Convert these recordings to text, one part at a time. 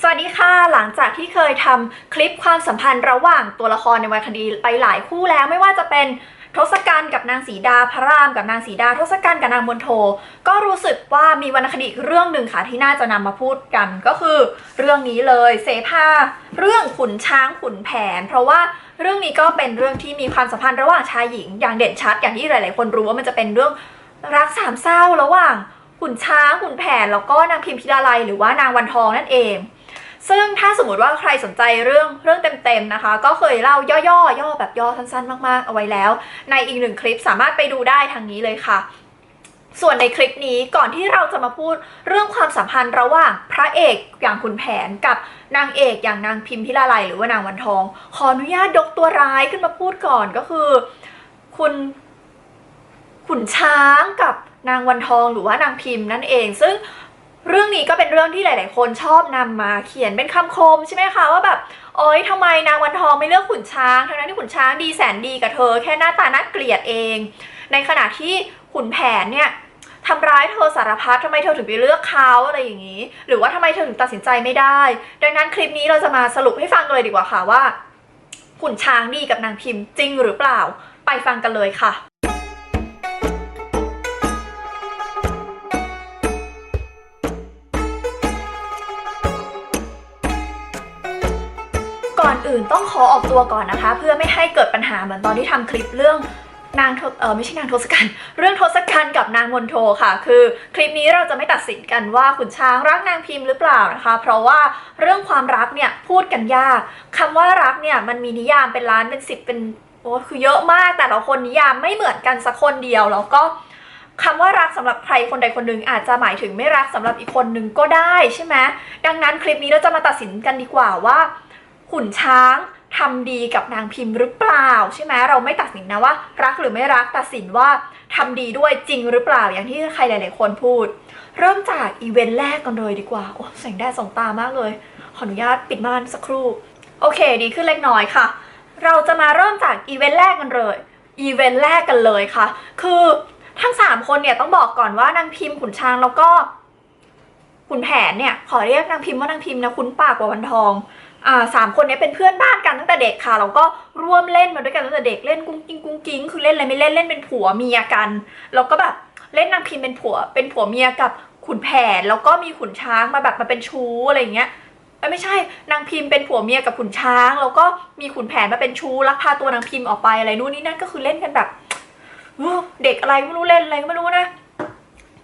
สวัสดีค่ะ หลังจากที่เคยทำคลิปความสัมพันธ์ระหว่างตัวละครในวรรณคดีไปหลายคู่แล้วไม่ว่าจะเป็นทศกัณฐ์กับนางสีดาพระรามกับนางสีดา ทศกัณฐ์กับนางมนโท ก็รู้สึกว่ามีวรรณคดีเรื่องหนึ่งค่ะที่น่าจะนำมาพูดกันก็คือเรื่องนี้เลยเสภาเรื่องขุนช้างขุนแผน เพราะว่าเรื่องนี้ก็เป็นเรื่องที่มีความสัมพันธ์ระหว่างชายหญิง อย่างเด่นชัดอย่างที่หลาย ๆ คนรู้ว่ามันจะเป็นเรื่องรักสามเศร้าระหว่างขุนช้างขุนแผน แล้วก็นางพิมพิลาไลยหรือว่านางวันทองนั่นเอง ซึ่งถ้าสมมติว่าใครสนใจเรื่องเรื่องเต็มๆนะคะ ก็เคยเล่าย่อๆย่อแบบย่อสั้นๆ มากๆ เอาไว้แล้ว ในอีกหนึ่งคลิปสามารถไปดูได้ทางนี้เลยค่ะ ส่วนในคลิปนี้ก่อนที่เราจะมาพูดเรื่องความสัมพันธ์ระหว่างพระเอกอย่างคุณแผนกับนางเอกอย่างนางพิมพิลาไลยหรือว่านางวันทอง ขออนุญาตยกตัวร้ายขึ้นมาพูดก่อนก็คือ คุณขุนช้างกับนางวันทองหรือว่านางพิมพ์นั่นเอง ซึ่ง เรื่องนี้ก็เป็นเรื่องที่หลาย ๆ คนชอบนำมาเขียนเป็นคำคมใช่ไหมคะว่าแบบโอ๊ยทำไมนางวันทองไม่เลือกขุนช้างทั้งนั้นที่ขุนช้างดีแสนดีกับเธอ แค่หน้าตาน่าเกลียดเอง ในขณะที่ขุนแผนเนี่ยทำร้ายเธอสารพัดทำไมเธอถึงไปเลือกเขาอะไรอย่างนี้ หรือว่าทำไมเธอถึงตัดสินใจไม่ได้ ดังนั้นคลิปนี้เราจะมาสรุปให้ฟังเลยดีกว่าค่ะว่าขุนช้างดีกับนางพิมพ์จริงหรือเปล่า ไปฟังกันเลยค่ะ อื่นต้องขอออกตัวก่อนนะคะ เพื่อไม่ให้เกิดปัญหาเหมือนตอนที่ทำคลิปเรื่องนางเออไม่ใช่นางทศกัณฐ์เรื่องทศกัณฐ์กับนางมนโทค่ะ คือคลิปนี้เราจะไม่ตัดสินกันว่าขุนช้างรักนางพิมพ์หรือเปล่านะคะ เพราะว่าเรื่องความรักเนี่ยพูดกันยากคำว่ารักเนี่ยมันมีนิยามเป็นล้านเป็นสิบเป็นโอ้คือเยอะมากแต่ละคนนิยามไม่เหมือนกันสักคนเดียวแล้วก็คำว่ารักสำหรับใครคนใดคนหนึ่งอาจจะหมายถึงไม่รักสำหรับอีกคนหนึ่งก็ได้ใช่ไหมดังนั้นคลิปนี้เราจะมาตัดสินกันดีกว่าว่า ขุนช้างทำดีกับนางพิมพ์หรือเปล่า ใช่ไหมเราไม่ตัดสินนะว่า รักหรือไม่รักตัดสินว่าทำดีด้วยจริงหรือเปล่าอย่างที่ใครหลาย ๆ คนพูด เริ่มจากอีเวนต์แรกกันเลยดีกว่าโอ้แสงแดดส่องตามากเลย ขออนุญาตปิดม่านสักครู่ โอเค ดีขึ้นเล็กน้อยค่ะ เราจะมาเริ่มจากอีเวนต์แรกกันเลยอีเวนต์แรกกันเลยค่ะ คือทั้งสามคนเนี่ยต้องบอกก่อนว่านางพิมพ์ขุนช้างแล้วก็ขุนแผนเนี่ยขอเรียกนางพิมพ์ว่านางพิมพ์นะคุ้นปากกว่าวันทอง สามคนนี้เป็นเพื่อนบ้านกันตั้งแต่เด็กค่ะแล้วก็ร่วมเล่นมาด้วยกันตั้งแต่เด็กเล่นกุ้งกิ้งกุ้งกิ้งคือเล่นอะไรไม่เล่นเล่นเป็นผัวเมียกันแล้วก็แบบเล่นนางพิมพ์เป็นผัวเป็นผัวเมียกับขุนแผนแล้วก็มีขุนช้างมาแบบมาเป็นชู้อะไรอย่างเงี้ยไม่ใช่นางพิมพ์เป็นผัวเมียกับขุนช้าง แล้วก็มีขุนแผนมาเป็นชู้ลักพาตัวนางพิมพ์ออกไปอะไรนู่นนี่นั่นก็คือเล่นกันแบบเด็กอะไรไม่รู้เล่นอะไรก็ไม่รู้นะ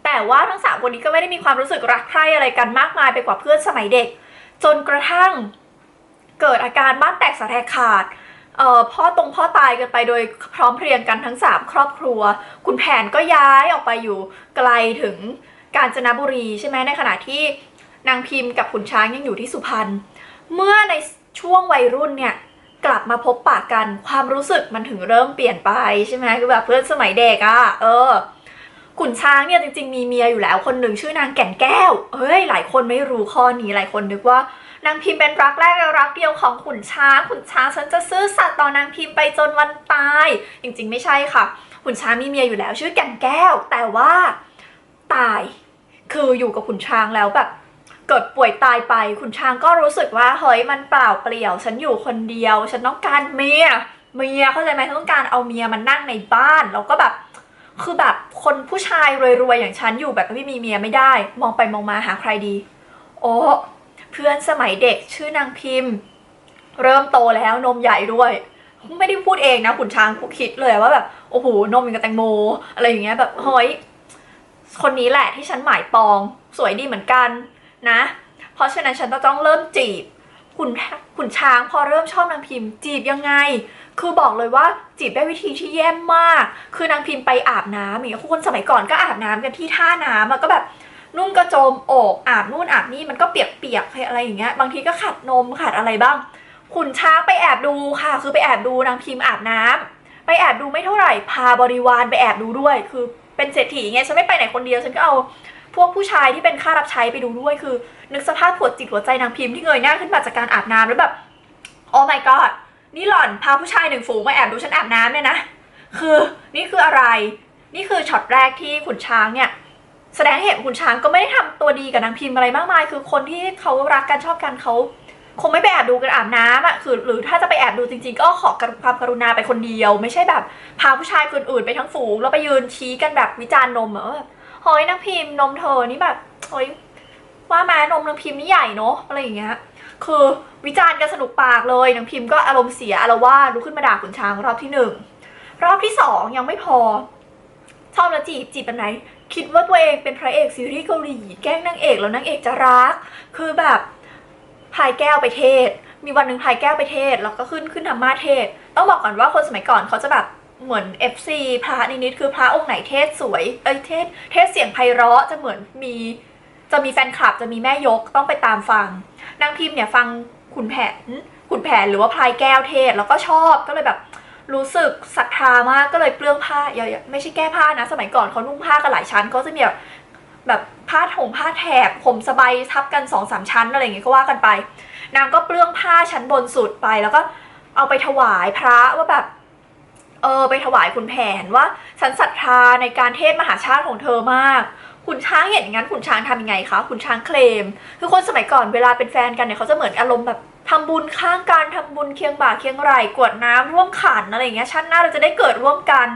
แต่ว่าทั้งสามคนนี้ก็ไม่ได้มีความรู้สึกรักใคร่อะไรกันมากมายไปกว่าเพื่อนสมัยเด็ก จนกระทั่ง เกิดอาการบ้านแตกสาแทกขาดเอ่อพ่อตรงพ่อตายกันไปโดยพร้อมเพรียงกันทั้ง 3 ครอบครัว คุณแผนก็ย้ายออกไปอยู่ไกลถึงกาญจนบุรีใช่ไหมในขณะที่นางพิมพ์กับขุนช้างยังอยู่ที่สุพรรณเมื่อในช่วงวัยรุ่นเนี่ยกลับมาพบปะกันความรู้สึกมันถึงเริ่มเปลี่ยนไปใช่ไหมคือแบบเพื่อนสมัยเด็กอะ่ะเออขุนช้างเนี่ยจริงๆมีเมียอยู่แล้วคนหนึ่งชื่อนางแก่นแก้วเฮ้ยหลายคนไม่รู้ข้อนี้หลายคนนึกว่า นางพิมพ์เป็นรักแรกและรักเดียวของขุนช้างขุนช้างฉันจะซื่อสัตย์ต่อนางพิมพ์ไปจนวันตาย จริงๆไม่ใช่ค่ะ ขุนช้างมีเมียอยู่แล้วชื่อแก่นแก้ว แต่ว่าตาย คืออยู่กับขุนช้างแล้วแบบเกิดป่วยตายไปขุนช้างก็รู้สึกว่าเฮ้ยมันเปล่าเปลี่ยว ฉันอยู่คนเดียว ฉันต้องการเมียเมียเข้าใจไหมฉันต้องการเอาเมียมานั่งในบ้านแล้วก็แบบคือแบบคนผู้ชายรวยๆอย่างฉันอยู่แบบไม่มีเมียไม่ได้ มองไปมองมาหาใครดี โอ้ เพื่อนสมัยเด็กชื่อนางพิมพ์ เริ่มโตแล้วนมใหญ่ด้วย ไม่ได้พูดเองนะขุนช้างกูคิดเลยว่าแบบโอ้โหนมอย่างกับแตงโม อะไรอย่างเงี้ยแบบเฮ้ยคนนี้แหละที่ฉันหมายปองสวยดีเหมือนกันนะ เพราะฉะนั้นฉันต้องเริ่มจีบขุนขุนช้างพอเริ่มชอบนางพิมพ์ จีบยังไง คือบอกเลยว่าจีบได้วิธีที่แย่มาก คือนางพิมพ์ไปอาบน้ำอย่างเงี้ยคนสมัยก่อนก็อาบน้ำกันที่ท่าน้ำอะก็แบบ นุ่งกระโจมอกอาบนู่นอาบนี่มันก็เปียกๆอะไรอย่างเงี้ยบางทีก็ขัดนมขัดอะไรบ้าง ขุนช้างไปแอบดูค่ะ คือไปแอบดูนางพิมพ์อาบน้ำไปแอบดูไม่เท่าไหร่พาบริวารไปแอบดูด้วย คือเป็นเศรษฐีไงฉันไม่ไปไหนคนเดียวฉันก็เอาพวกผู้ชายที่เป็นข้ารับใช้ไปดูด้วยคือ นึกสภาพหัวจิตหัวใจนางพิมพ์ที่เงยหน้าขึ้นมาจากการอาบน้ำแล้วแบบโอ้ my god นี่หล่อนพาผู้ชายหนึ่งฝูงมาแอบดูฉันอาบน้ำเนี่ยนะ คือนี่คืออะไร นี่คือช็อตแรกที่ขุนช้างเนี่ย แสดงเห็นว่าขุนช้างก็ไม่ได้ทำตัวดีกับนางพิมพ์อะไรมากมาย คือคนที่เขารักกันชอบกันเขาคงไม่ไปแอบดูกันอาบน้ำอะคือหรือถ้าจะไปแอบดูจริง ๆ ก็ขอความกรุณาไปคนเดียว ไม่ใช่แบบพาผู้ชายคนอื่นไปทั้งฝูงแล้วไปยืนชี้กันแบบวิจารณ์นมอะว่าแบบเฮ้ยนางพิมพ์นมเธอนี่แบบเฮ้ยว่าแม้นมนางพิมพ์นี่ใหญ่เนอะอะไรอย่างเงี้ยคือวิจารณ์กันสนุกปากเลยนางพิมพ์ก็อารมณ์เสียอารวาสลุกขึ้นมาด่าขุนช้างรอบที่หนึ่งรอบที่สองยังไม่พอชอบแล้วจีบจีบแบบไหน คิดว่าตัวเองเป็นพระเอกซีรีส์เกาหลีแกล้งนางเอกแล้วนางเอกจะรัก คือแบบพายแก้วไปเทศ มีวันหนึ่งพายแก้วไปเทศแล้วก็ขึ้นขึ้นธรรมาเทศ ต้องบอกก่อนว่าคนสมัยก่อนเขาจะแบบเหมือน FC พระนิดๆคือพระองค์ไหนเทศสวยเอ้ยเทศ เทศเสียงไพเราะจะเหมือนมีจะมีแฟนคลับจะมีแม่ยกต้องไปตามฟังนางพิมพ์เนี่ยฟังขุนแผนขุนแผนหรือว่าพลายแก้วเทศแล้วก็ชอบก็เลยแบบ รู้สึกศรัทธามากก็เลยเปลื้องผ้าอย่าไม่ใช่แก้ผ้านะ สมัยก่อนเขานุ่งผ้ากันหลายชั้นเขาจะมีแบบแบบผ้าถงผ้าแถบผมสบายทับกันสองสามชั้นอะไรอย่างเงี้ยก็ว่ากันไป นางก็เปลื้องผ้าชั้นบนสุดไปแล้วก็เอาไปถวายพระว่าแบบเออไปถวายคุณแผนว่าฉันศรัทธาในการเทศมหาชาติของเธอมากขุนช้างเห็นอย่างนั้นขุนช้างทำยังไงคะขุนช้างเคลม คือคนสมัยก่อนเวลาเป็นแฟนกันเนี่ยเขาจะเหมือนอารมณ์แบบ ทำบุญข้างกันทำบุญเคียงบ่าเคียงไหล่กวดน้ำร่วมขันอะไรอย่างเงี้ยชาติหน้าเราจะได้เกิดร่วมกัน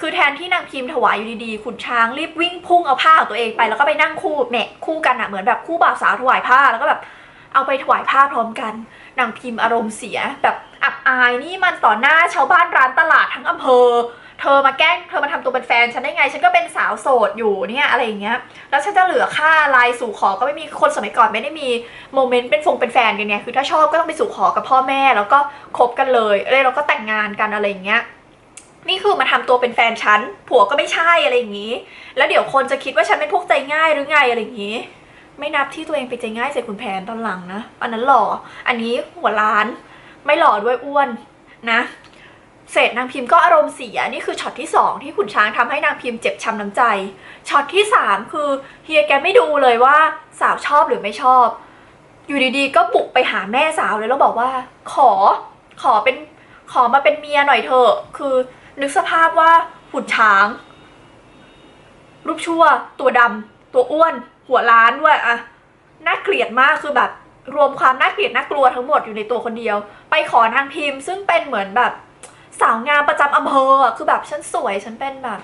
คือแทนที่นางพิมพ์ถวายอยู่ดีๆขุนช้างรีบวิ่งพุ่งเอาผ้าของตัวเองไป แล้วก็ไปนั่งคู่แหมะคู่กันอะเหมือนแบบคู่บ่าวสาวถวายผ้าแล้วก็แบบเอาไปถวายผ้าพร้อมกันนางพิมพ์อารมณ์เสียแบบอับอายนี่มันต่อหน้าชาวบ้านร้านตลาดทั้งอำเภอ ธอมาแกล้งเธอมาทำตัวเป็นแฟนฉันได้ไง ฉันก็เป็นสาวโสดอยู่เนี่ยอะไรอย่างเงี้ย แล้วฉันจะเหลือค่าลน์สู่ขอก็ไม่มีคนสมัยก่อนไม่ได้มีโมเมนต์เป็นฟงเป็นแฟนกันไงคือถ้าชอบก็ต้องไปสู่ขอกับพ่อแม่แล้วก็คบกันเลยเลยเราก็แต่งงานกันอะไรอย่างเงี้ยนี่คือมาทำตัวเป็นแฟนฉันผัวก็ไม่ใช่อะไรอย่างงี้ แล้วเดี๋ยวคนจะคิดว่าฉันเป็นพวกใจง่ายหรือไงอะไรอย่างงี้ ไม่นับที่ตัวเองไปใจง่ายใส่คุณแผนตอนหลังนะอันนั้นหล่ออันนี้หัวล้าน ไม่หล่อด้วยอ้วนนะ เสร็จนางพิมพ์ก็อารมณ์เสียนี่คือช็อตที่สองที่ขุนช้างทำให้นางพิมพ์เจ็บช้ำน้ำใจช็อตที่สามคือเฮียแกไม่ดูเลยว่าสาวชอบหรือไม่ชอบ อยู่ดีๆ ก็บุกไปหาแม่สาวเลยแล้วบอกว่า ขอขอเป็นขอมาเป็นเมียหน่อยเถอะคือนึกสภาพว่าขุนช้าง รูปชั่ว ตัวดำตัวอ้วน หัวล้านด้วยอะน่าเกลียดมากคือแบบ รวมความน่าเกลียดน่ากลัวทั้งหมดอยู่ในตัวคนเดียว ไปขอนางพิมพ์ซึ่งเป็นเหมือนแบบ สาวงามประจำอำเภออะคือแบบฉันสวยฉันเป็นแบบ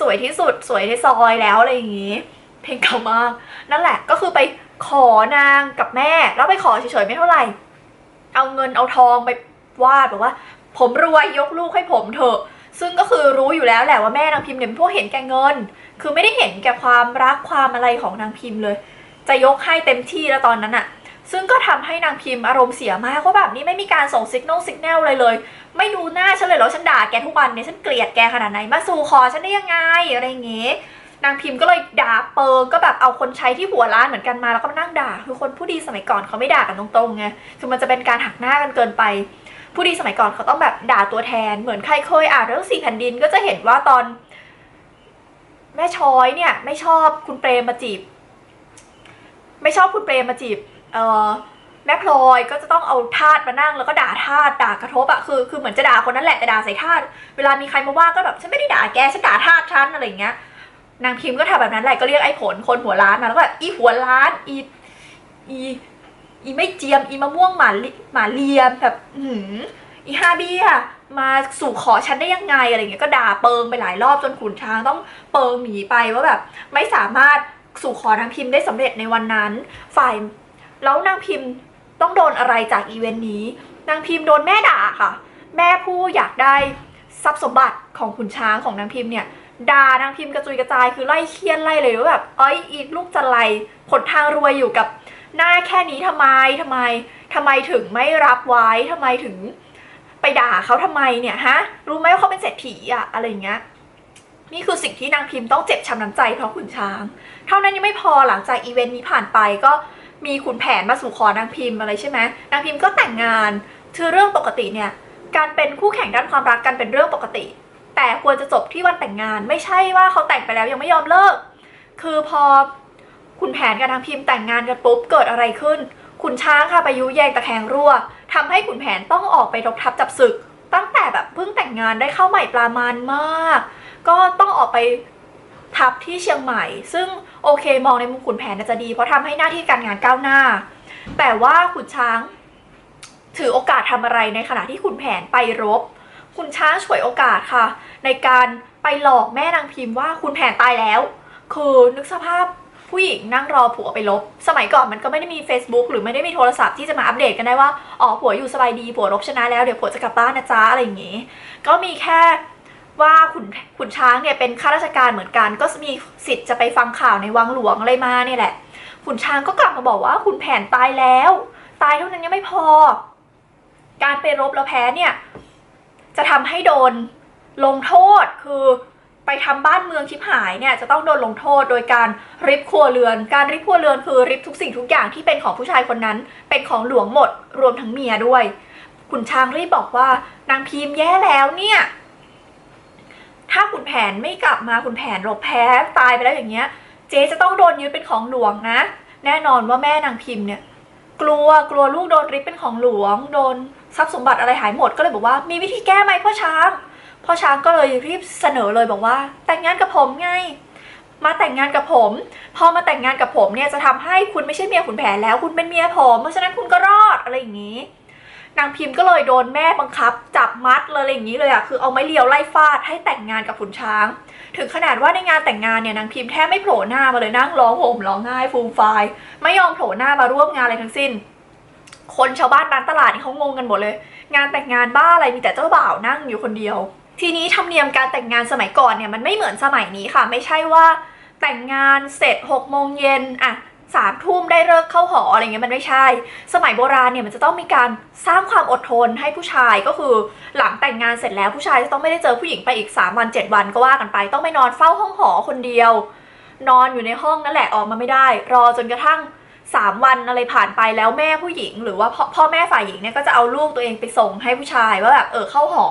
สวยที่สุดสวยในซอยแล้วอะไรอย่างงี้ เพลงเก่ามากนั่นแหละก็คือไปขอนางกับแม่ แล้วไปขอเฉยๆไม่เท่าไหร่ เอาเงินเอาทองไปวาดบอกว่า ผมรวยยกลูกให้ผมเถอะ ซึ่งก็คือรู้อยู่แล้วแหละว่าแม่นางพิมพ์เนี่ยเป็นพวกเห็นแก่เงิน คือไม่ได้เห็นแก่ความรักความอะไรของนางพิมพ์เลย จะยกให้เต็มที่แล้วตอนนั้นอะ ซึ่งก็ทำให้นางพิมพ์อารมณ์เสียมากว่าแบบนี้ไม่มีการส่งสัญญาณสัญญาณอะไรเลย ไม่ดูหน้าฉันเลยเหรอฉันด่าแกทุกวันเนี่ยฉันเกลียดแกขนาดไหนมาสู่คอฉันได้ยังไงอะไรอย่างเงี้ยนางพิมพ์ก็เลยด่าเปิงก็แบบเอาคนใช้ที่หัวร้านเหมือนกันมาแล้วก็มานั่งด่าคือคนผู้ดีสมัยก่อนเขาไม่ด่ากันตรงๆไงคือมันจะเป็นการหักหน้ากันเกินไป ผู้ดีสมัยก่อนเขาต้องแบบด่าตัวแทนเหมือนใครเคยอ่านเรื่องสี่แผ่นดินก็จะเห็นว่าตอน แม่ช้อยเนี่ย ไม่ชอบคุณเปรมมาจีบ ไม่ชอบคุณเปรมมาจีบ เออแม่พลอยก็จะต้องเอาทาสมานั่งแล้วก็ด่าทาสด่ากระทบอะคือคือเหมือนจะด่าคนนั้นแหละแต่ด่าใส่ทาสเวลามีใครมาว่าก็แบบฉันไม่ได้ด่าแกฉันด่าทาสฉันอะไรอย่างเงี้ยนางพิมพ์ก็ทำแบบนั้นแหละก็เรียกไอ้ผลคนหัวล้านมาแล้วก็แบบอีหัวล้านอีอีอีไม่เจียมอีมะม่วงหมาลิหมาเลียมแบบอื้อหืออีฮาเบียมาสู่ขอฉันได้ยังไงอะไรเงี้ยก็ด่าเปิงไปหลายรอบจนขุนช้างต้องเปิงหนีไปว่าแบบไม่สามารถสู่ขอนางพิมพ์ได้สำเร็จในวันนั้น ฝ่าย แล้วนางพิมพ์ต้องโดนอะไรจากอีเวนต์นี้ นางพิมพ์โดนแม่ด่าค่ะ แม่ผู้อยากได้ทรัพย์สมบัติของขุนช้างของนางพิมพ์เนี่ยด่านางพิมพ์กระจุยกระจายคือไล่เคียนไล่เลยว่าแบบเอ้ยอีลูกจันไรผลทางรวยอยู่กับหน้าแค่นี้ทำไมทำไมทำไมถึงไม่รับไว้ทำไมถึงไปด่าเขาทำไมเนี่ยฮะรู้ไหมว่าเขาเป็นเศรษฐีอะอะไรอย่างเงี้ยนี่คือสิ่งที่นางพิมพ์ต้องเจ็บช้ำน้ำใจเพราะขุนช้าง เท่านั้นยังไม่พอหลังจากอีเวนต์นี้ผ่านไปก็ มีขุนแผนมาสู่ขอนางพิมพ์อะไรใช่ไหมนางพิมพ์ก็แต่งงานคือเรื่องปกติเนี่ยการเป็นคู่แข่งด้านความรักกันเป็นเรื่องปกติ แต่ควรจะจบที่วันแต่งงาน ไม่ใช่ว่าเขาแต่งไปแล้วยังไม่ยอมเลิก คือพอคุณแผนกับนางพิมพ์แต่งงานกันปุ๊บเกิดอะไรขึ้นขุนช้างค่ะไปยุแยงตะแคงรั่วทำให้ขุนแผนต้องออกไปรบทับจับศึก ตั้งแต่แบบเพิ่งแต่งงานได้เข้าใหม่ปลามันมาก ก็ต้องออกไป ทัพที่เชียงใหม่ ซึ่งโอเคมองในมุมขุนแผนน่าจะดี เพราะทำให้หน้าที่การงานก้าวหน้า แต่ว่าขุนช้าง ถือโอกาสทำอะไรในขณะที่ขุนแผนไปรบ ขุนช้างฉวยโอกาสค่ะ ในการไปหลอกแม่นางพิมพ์ว่าขุนแผนตายแล้ว คือนึกสภาพผู้หญิงนั่งรอผัวไปลบ สมัยก่อนมันก็ไม่ได้มี Facebook หรือไม่ได้มีโทรศัพท์ที่จะมาอัปเดตกันได้ว่า อ๋อผัวอยู่สบายดีผัวรบชนะแล้วเดี๋ยวผัวจะกลับบ้านนะจ๊ะอะไรอย่างงี้ ก็มีแค่ ว่าขุนขุนช้างเนี่ยเป็นข้าราชการเหมือนกัน ก็มีสิทธิ์จะไปฟังข่าวในวังหลวงอะไรมาเนี่ยแหละ ขุนช้างก็กลับมาบอกว่าขุนแผนตายแล้ว ตายเท่านั้นยังไม่พอ การไปรบแล้วแพ้เนี่ย จะทำให้โดนลงโทษคือไปทำบ้านเมืองชิบหายเนี่ยจะต้องโดนลงโทษโดยการริบครัวเรือน การริบครัวเรือนคือริบทุกสิ่งทุกอย่างที่เป็นของผู้ชายคนนั้น เป็นของหลวงหมดรวมทั้งเมียด้วย ขุนช้างรีบบอกว่านางพิมพ์แย่แล้วเนี่ย ถ้าขุนแผนไม่กลับมาขุนแผนรบแพ้ตายไปแล้วอย่างเงี้ย เจ๊จะต้องโดนยึดเป็นของหลวงนะ แน่นอนว่าแม่นางพิมพ์เนี่ย กลัวกลัวลูกโดนริบเป็นของหลวง โดนทรัพย์สมบัติอะไรหายหมดก็เลยบอกว่ามีวิธีแก้ไหมพ่อช้างพ่อช้างก็เลยรีบเสนอเลยบอกว่า แต่งงานกับผมไง มาแต่งงานกับผม พอมาแต่งงานกับผมเนี่ยจะทำให้คุณไม่ใช่เมียขุนแผนแล้ว คุณเป็นเมียผม เพราะฉะนั้นคุณก็รอดอะไรอย่างนี้ นางพิมพ์ก็เลยโดนแม่บังคับ จับมัดเลยอะไรอย่างนี้เลยอะคือเอาไม้เรียวไล่ฟาดให้แต่งงานกับขุนช้าง ถึงขนาดว่าในงานแต่งงานเนี่ยนางพิมพ์แทบไม่โผล่หน้ามาเลยนั่งร้องห่มร้องไห้ฟูมฟายไม่ยอมโผล่หน้ามาร่วมงานอะไรทั้งสิ้น คนชาวบ้านร้านตลาดนี่เขางงกันหมดเลย งานแต่งงานบ้าอะไรมีแต่เจ้าบ่าวนั่งอยู่คนเดียว ทีนี้ธรรมเนียมการแต่งงานสมัยก่อนเนี่ยมันไม่เหมือนสมัยนี้ค่ะ ไม่ใช่ว่าแต่งงานเสร็จ6กโมงเย็นอะ สามทุ่มได้เลิกเข้าหออะไรเงี้ยมันไม่ใช่ สมัยโบราณเนี่ยมันจะต้องมีการสร้างความอดทนให้ผู้ชายก็คือหลังแต่งงานเสร็จแล้วผู้ชายจะต้องไม่ได้เจอผู้หญิงไปอีก 3 วัน 7 วันก็ว่ากันไป ต้องไปนอนเฝ้าห้องหอคนเดียว นอนอยู่ในห้องนั่นแหละออกมาไม่ได้ รอจนกระทั่ง 3 วันอะไรผ่านไปแล้วแม่ผู้หญิง หรือว่าพ่อพ่อแม่ฝ่ายหญิงเนี่ยก็จะเอาลูกตัวเองไปส่งให้ผู้ชายว่าแบบเออเข้าหอ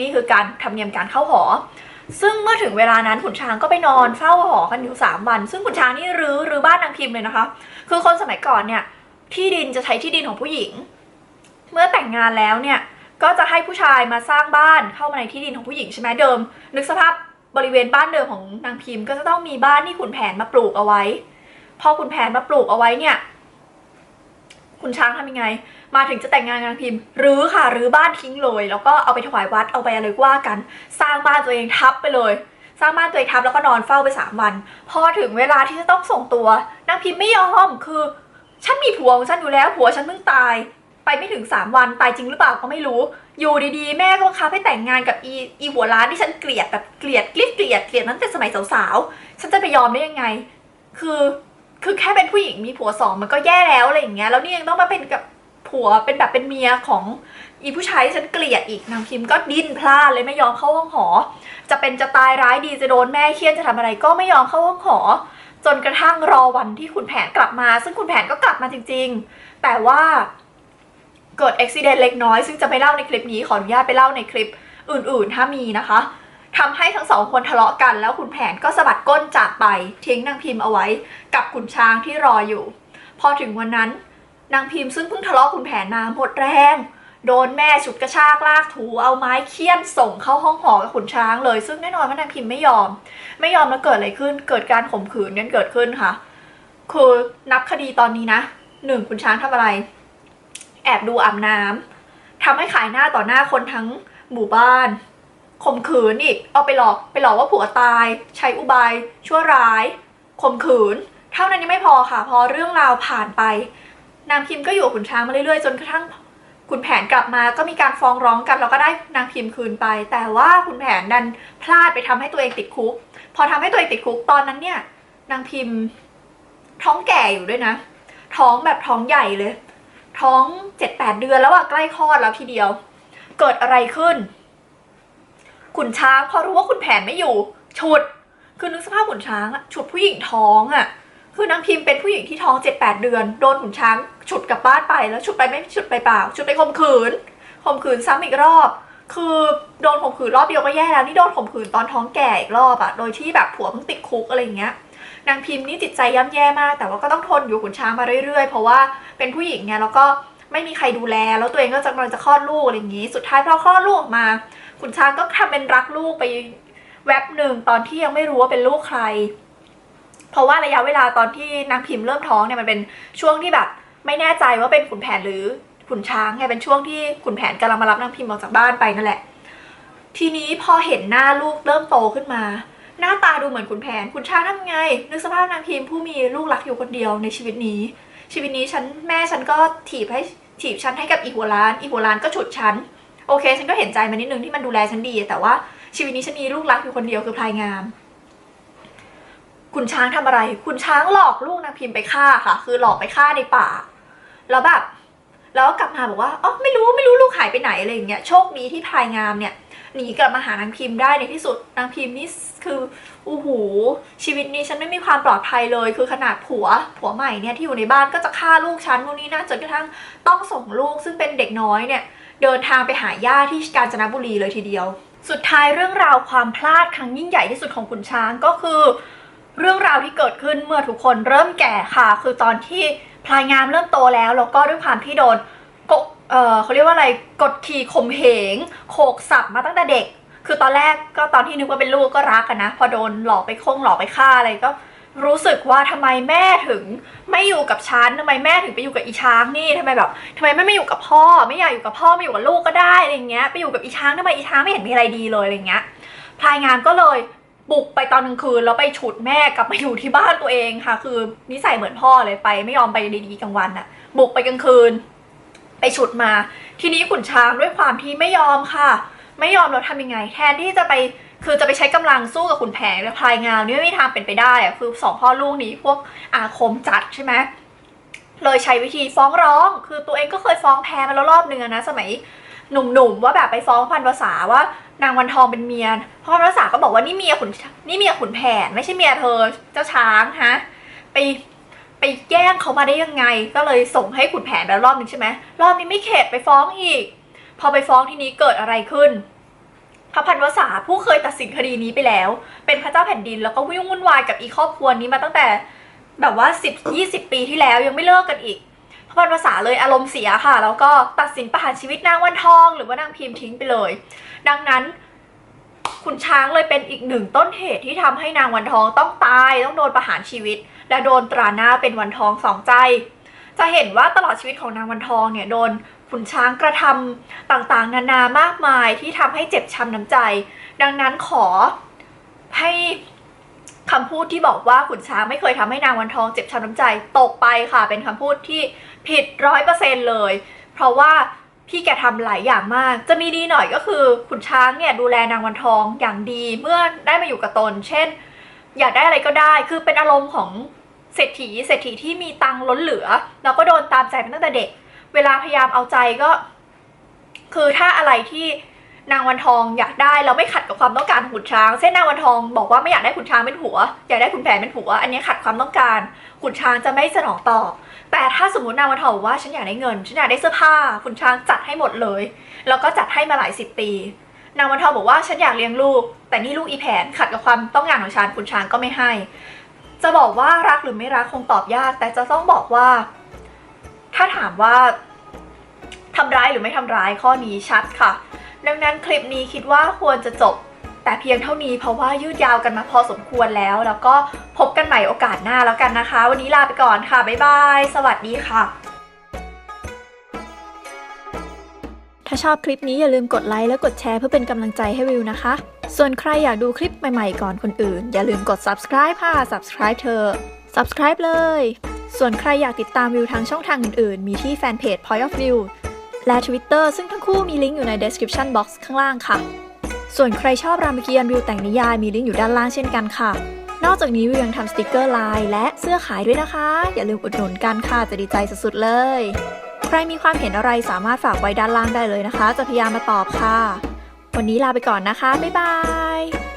นี่คือการทำเนียมการเข้าหอ ซึ่งเมื่อถึงเวลานั้นขุนช้างก็ไปนอนเฝ้าหอกันอยู่สามวัน ซึ่งขุนช้างนี่รื้อรื้อบ้านนางพิมพ์เลยนะคะ คือคนสมัยก่อนเนี่ยที่ดินจะใช้ที่ดินของผู้หญิง เมื่อแต่งงานแล้วเนี่ยก็จะให้ผู้ชายมาสร้างบ้านเข้ามาในที่ดินของผู้หญิงใช่ไหมเดิม นึกสภาพบริเวณบ้านเดิมของนางพิมพ์ ก็จะต้องมีบ้านที่ขุนแผนมาปลูกเอาไว้ พอขุนแผนมาปลูกเอาไว้เนี่ย คุณช้างทำยังไง มาถึงจะแต่งงานกันางพิมพ์รื้อค่ะรื้อบ้านทิ้งเลย แล้วก็เอาไปถวายวัดเอาไปอะไรก็ว่ากัน สร้างบ้านตัวเองทับไปเลย สร้างบ้านตัวเองทับแล้วก็นอนเฝ้าไปสามวัน พอถึงเวลาที่จะต้องส่งตัวนางพิมพ์ไม่ยอมคือ ฉันมีผัวของฉันอยู่แล้วผัวฉันเพิ่งตาย ไปไม่ถึงสามวันตายจริงหรือเปล่าก็ไม่รู้ อยู่ดีๆ แม่ก็บังคับให้แต่งงานกับอีอีหัวร้านที่ฉันเกลียดแบบเกลียดเกลียดเกลียดเกลียดตั้งแต่สมัยสาวๆฉันจะไปยอมได้ยังไง คือ คือแค่เป็นผู้หญิงมีผัวสองมันก็แย่แล้วอะไรอย่างเงี้ยแล้วนี่ยังต้องมาเป็นกับผัวเป็นแบบเป็นเมียของอีผู้ชายที่ฉันเกลียดอีกนางพิมก็ดิ้นพลาดเลยไม่ยอมเข้าห้องหอ จะเป็นจะตายร้ายดีจะโดนแม่เคี่ยนจะทำอะไรก็ไม่ยอมเข้าห้องหอ จนกระทั่งรอวันที่คุณแผนกลับมา ซึ่งคุณแผนก็กลับมาจริง ๆ แต่ว่าเกิดอุบิเหตุเล็กน้อย ซึ่งจะไม่เล่าในคลิปนี้ขออนุญาตไปเล่าในคลิปอื่นๆ ถ้ามีนะคะ ทำให้ทั้งสองคนทะเลาะกันแล้วคุณแผนก็สะบัดก้นจากไป ทิ้งนางพิมพ์เอาไว้กับขุนช้างที่รออยู่ พอถึงวันนั้น นางพิมพ์ซึ่งเพิ่งทะเลาะคุณแผนมาหมดแรง โดนแม่ฉุดกระชากลากถูเอาไม้เคี่ยนส่งเข้าห้องหอกับขุนช้างเลย ซึ่งแน่นอนว่านางพิมพ์ไม่ยอม ไม่ยอมแล้วเกิดอะไรขึ้น เกิดการข่มขืนกันเกิดขึ้นค่ะ คือนับคดีตอนนี้นะหนึ่งคุณช้างทำอะไร แอบดูอาบน้ำทำให้ขายหน้าต่อหน้าคนทั้งหมู่บ้าน ข่มขืนอีก เอาไปหลอกไปหลอกว่าผัวตาย ใช้อุบาย ชั่วร้ายข่มขืน เท่านั้นยังไม่พอค่ะ พอเรื่องราวผ่านไป นางพิมพ์ก็อยู่ขุนช้างมาเรื่อยๆ จนกระทั่งขุนแผนกลับมาก็มีการฟ้องร้องกันแล้วก็ได้นางพิมพ์คืนไป แต่ว่าขุนแผนดันพลาดไปทำให้ตัวเองติดคุก พอทำให้ตัวเองติดคุกตอนนั้นเนี่ย นางพิมพ์ ท้องแก่อยู่ด้วยนะ ท้องแบบท้องใหญ่เลย ท้องเจ็ดแปดเดือนแล้วอะใกล้คลอดแล้วทีเดียว เกิดอะไรขึ้น ขุนช้างพอรู้ว่าขุนแผนไม่อยู่ ฉุด คือนึกสภาพขุนช้างอะฉุดผู้หญิงท้องอะคือนางพิมพ์เป็นผู้หญิงที่ท้องเจ็ดแปดเดือน โดนขุนช้างฉุดกลับบ้านไปแล้วฉุดไปไม่ฉุดไปเปล่าฉุดไปข่มขืนข่มขืนซ้ำอีกรอบ คือโดนข่มขืนรอบเดียวก็แย่แล้วนี่โดนข่มขืนตอนท้องแก่อีกรอบอะโดยที่แบบผัวเพิ่งติดคุกอะไรอย่างเงี้ยนางพิมพ์นี่จิตใจย่ำแย่มาก แต่ว่าก็ต้องทนอยู่ขุนช้างมาเรื่อยๆ เพราะว่าเป็นผู้หญิงไงแล้วก็ ไม่มีใครดูแล แล้วตัวเองก็จะกำลังจะคลอดลูกอะไรอย่างงี้ สุดท้ายพอคลอดลูกออกมา ขุนช้างก็ทำเป็นรักลูกไปแว็บหนึ่งตอนที่ยังไม่รู้ว่าเป็นลูกใคร เพราะว่าระยะเวลาตอนที่นางพิมพ์เริ่มท้องเนี่ยมันเป็นช่วงที่แบบ ไม่แน่ใจว่าเป็นขุนแผนหรือขุนช้างไงเป็นช่วงที่ขุนแผนกำลังมารับนางพิมพ์ออกจากบ้านไปนั่นแหละ ทีนี้พอเห็นหน้าลูกเริ่มโตขึ้นมา หน้าตาดูเหมือนขุนแผนขุนช้างทำไง นึกสภาพนางพิมพ์ผู้มีลูกรักอยู่คนเดียวในชีวิตนี้ ชีวิตนี้ฉันแม่ฉันก็ถีบให้ ถีบฉันให้กับอีหัวล้าน อีหัวล้านก็ฉุดฉัน โอเค ฉันก็เห็นใจมันนิดนึงที่มันดูแลฉันดี แต่ว่าชีวิตนี้ฉันมีลูกรักอยู่คนเดียวคือพลายงาม คุณช้างทำอะไร คุณช้างหลอกลูกนางพิมพ์ไปฆ่าค่ะ คือหลอกไปฆ่าในป่า แล้วแบบ แล้วกลับมาบอกว่า อ๋อ ไม่รู้ ไม่รู้ลูกหายไปไหนอะไรอย่างเงี้ย โชคดีที่พลายงามเนี่ย หนีกลับมาหานางพิมพ์ได้ในที่สุดนางพิมพ์นี่คือโอ้โหชีวิตนี้ฉันไม่มีความปลอดภัยเลย คือขนาดผัวผัวใหม่เนี่ยที่อยู่ในบ้านก็จะฆ่าลูกฉันนู่นนี่นั่นจนกระทั่งต้องส่งลูกซึ่งเป็นเด็กน้อยเนี่ยเดินทางไปหาย่าที่กาญจนบุรีเลยทีเดียว สุดท้ายเรื่องราวความพลาดครั้งยิ่งใหญ่ที่สุดของขุนช้างก็คือ เรื่องราวที่เกิดขึ้นเมื่อทุกคนเริ่มแก่ค่ะ คือตอนที่พลายงามเริ่มโตแล้วแล้วก็ด้วยความที่โดนก เออเขาเรียกว่าอะไรกดขี่ข่มเหงโขกสับมาตั้งแต่เด็ก คือตอนแรกก็ตอนที่นึกว่าเป็นลูกก็รักกันนะ พอโดนหลอกไปคงหลอกไปฆ่าอะไรก็รู้สึกว่าทำไมแม่ถึงไม่อยู่กับฉันทำไมแม่ถึงไปอยู่กับอีช้างนี่ทำไมแบบทำไมไม่ไม่อยู่กับพ่อ ไม่อยากอยู่กับพ่อไม่อยู่กับลูกก็ได้อะไรเงี้ยไปอยู่กับอีช้างทำไมอีช้างไม่เห็นมีอะไรดีเลยอะไรเงี้ยพลายงามก็เลยบุกไปตอนกลางคืนแล้วไปฉุดแม่กลับมาอยู่ที่บ้านตัวเองค่ะ คือนิสัยเหมือนพ่อเลยไป ไม่ยอมไปดีๆกลางวันอะบุกไปกลางคืน ไปฉุดมา ทีนี้ขุนช้างด้วยความที่ไม่ยอมค่ะ ไม่ยอมเราทำยังไง แทนที่จะไปคือจะไปใช้กำลังสู้กับขุนแผนและพลายงามนี่ไม่มีทางเป็นไปได้อะคือสองพ่อลูกนี้พวกอาคมจัดใช่ไหมเลยใช้วิธีฟ้องร้อง คือตัวเองก็เคยฟ้องแพ้มาแล้วรอบนึงนะ สมัยหนุ่มๆว่าแบบไปฟ้องพันภาษาว่านางวันทองเป็นเมียเพราะพันภาษาก็บอกว่านี่เมียขุนนี่เมียขุนแผนไม่ใช่เมียเธอเจ้าช้างฮะไป ไปแย่งเขามาได้ยังไง ก็เลยส่งให้ขุนแผนแล้วรอบนึงใช่ไหมรอบนี้ไม่เข็ดไปฟ้องอีก พอไปฟ้องทีนี้เกิดอะไรขึ้นพระพันวษาผู้เคยตัดสินคดีนี้ไปแล้ว เป็นพระเจ้าแผ่นดินแล้วก็วุ่นวุ่นวายกับอีครอบครัวนี้มาตั้งแต่แบบว่า 10 20 ปีที่แล้วยังไม่เลิกกันอีกพระพันวษาเลยอารมณ์เสียค่ะ แล้วก็ตัดสินประหารชีวิตนางวันทอง หรือว่านางพิมพ์ทิ้งไปเลย ดังนั้นขุนช้างเลยเป็นอีกหนึ่งต้นเหตุที่ทำให้นางวันทองต้องตายต้องโดนประหารชีวิต และโดนตราหน้าเป็นวันทองสองใจ จะเห็นว่าตลอดชีวิตของนางวันทองเนี่ยโดนขุนช้างกระทำต่างๆ นานามากมายที่ทำให้เจ็บช้ำน้ำใจ ดังนั้นขอให้คำพูดที่บอกว่าขุนช้างไม่เคยทำให้นางวันทองเจ็บช้ำน้ำใจ ตกไปค่ะ เป็นคำพูดที่ผิดร้อยเปอร์เซ็นเลย เพราะว่าพี่แกทำหลายอย่างมาก จะมีดีหน่อยก็คือขุนช้างเนี่ยดูแลนางวันทองอย่างดีเมื่อได้มาอยู่กับตน เช่น อยากได้อะไรก็ได้ คือเป็นอารมณ์ของเศรษฐี เศรษฐีที่มีตังล้นเหลือ แล้วก็โดนตามใจมาตั้งแต่เด็ก เวลาพยายามเอาใจก็ คือถ้าอะไรที่นางวันทองอยากได้แล้วไม่ขัดกับความต้องการของขุนช้างเช่นนางวันทองบอกว่าไม่อยากได้ขุนช้างเป็นผัว อยากได้ขุนแผนเป็นผัว อันนี้ขัดความต้องการขุนช้างจะไม่สนองตอบ แต่ถ้าสมมตินางวันทองบอกว่าฉันอยากได้เงิน ฉันอยากได้เสื้อผ้าขุนช้างจัดให้หมดเลย แล้วก็จัดให้มาหลายสิบปี นางวันทองบอกว่าฉันอยากเลี้ยงลูก แต่นี่ลูกอีแผนขัดกับความต้องการของฉันขุนช้างก็ไม่ให้ จะบอกว่ารักหรือไม่รักคงตอบยาก แต่จะต้องบอกว่า ถ้าถามว่าทำร้ายหรือไม่ทำร้ายข้อนี้ชัดค่ะ ดังนั้นคลิปนี้คิดว่าควรจะจบแต่เพียงเท่านี้เพราะว่ายืดยาวกันมาพอสมควรแล้ว แล้วก็พบกันใหม่โอกาสหน้าแล้วกันนะคะ วันนี้ลาไปก่อนค่ะ บ๊ายบาย สวัสดีค่ะ ถ้าชอบคลิปนี้อย่าลืมกดไลค์และกดแชร์เพื่อเป็นกำลังใจให้วิวนะคะ ส่วนใครอยากดูคลิปใหม่ๆก่อนคนอื่น อย่าลืมกด subscribe ค่ะ subscribe เธอ subscribe เลย ส่วนใครอยากติดตามวิวทางช่องทางอื่นๆ มีที่แฟนเพจ Point of View และ Twitter ซึ่งทั้งคู่มีลิงก์อยู่ใน description box ข้างล่างค่ะ ส่วนใครชอบรามเกียรติ์วิวแต่งนิยายมีลิงก์อยู่ด้านล่างเช่นกันค่ะ นอกจากนี้วิวยังทำสติกเกอร์ลายและเสื้อขายด้วยนะคะ อย่าลืมอุดหนุนกันค่ะจะดีใจสุดๆเลย รมีความเห็นอะไรสามารถฝากไว้ด้านล่างได้เลยนะคะ จะพยายามมาตอบค่ะ วันนี้ลาไปก่อนนะคะ บ๊ายบาย